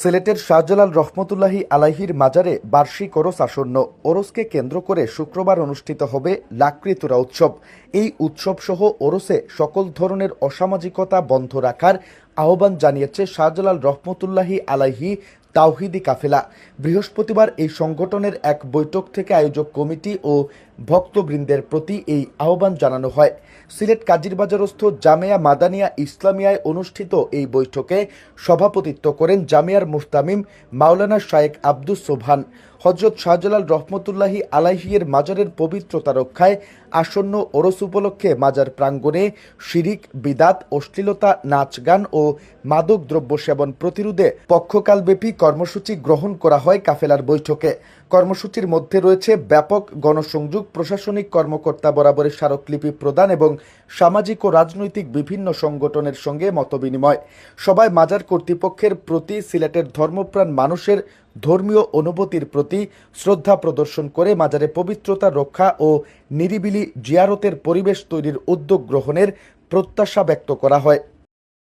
সিলেটের শাহজালাল রহমতুল্লাহি আলাহির মাজারে বার্ষিক ওরস আসন্ন। ওরসকে কেন্দ্র করে শুক্রবার অনুষ্ঠিত হবে লাকৃতুরা উৎসব। এই উৎসব সহ ওরসে সকল ধরনের অসামাজিকতা বন্ধ রাখার আহ্বান জানিয়েছে শাহজালাল রহমতুল্লাহি আলাহি তাওহিদি কাফেলা। বৃহস্পতিবার এই সংগঠনের এক বৈঠক থেকে আয়োজক কমিটি ও ভক্তবৃন্দের প্রতি এই আহ্বান জানানো হয়। সিলেট কাজিরবাজারস্থ জামেয়া মাদানিয়া ইসলামিয়ায় অনুষ্ঠিত এই বৈঠকে সভাপতিত্ব করেন জামিয়ার মুস্তামিম মাওলানা শায়েক আব্দুস সোবহান। হজরত শাহজালাল রহমতুল্লাহি আলাহিয়ের মাজারের পবিত্রতা রক্ষায় আসন্ন ওরস উপলক্ষে মাজার প্রাঙ্গণে শিরিক, বিদাত, অশ্লীলতা, নাচ গান ও মাদক দ্রব্য সেবন প্রতিরোধে পক্ষকালব্যাপী কর্মসূচি গ্রহণ করা হয় কাফেলার বৈঠকে। কর্মসূচির মধ্যে রয়েছে ব্যাপক গণসংযোগ, প্রশাসনিক কর্মকর্তা বরাবরের স্মারকলিপি প্রদান এবং সামাজিক ও রাজনৈতিক বিভিন্ন সংগঠনের সঙ্গে মতবিনিময়। সবাই মাজার কর্তৃপক্ষের প্রতি সিলেটের ধর্মপ্রাণ মানুষের ধর্মীয় অনুভূতির প্রতি শ্রদ্ধা প্রদর্শন করে মাজারে পবিত্রতা রক্ষা ও নিরিবিলি জিয়ারতের পরিবেশ তৈরির উদ্যোগ গ্রহণের প্রত্যাশা ব্যক্ত করা হয়।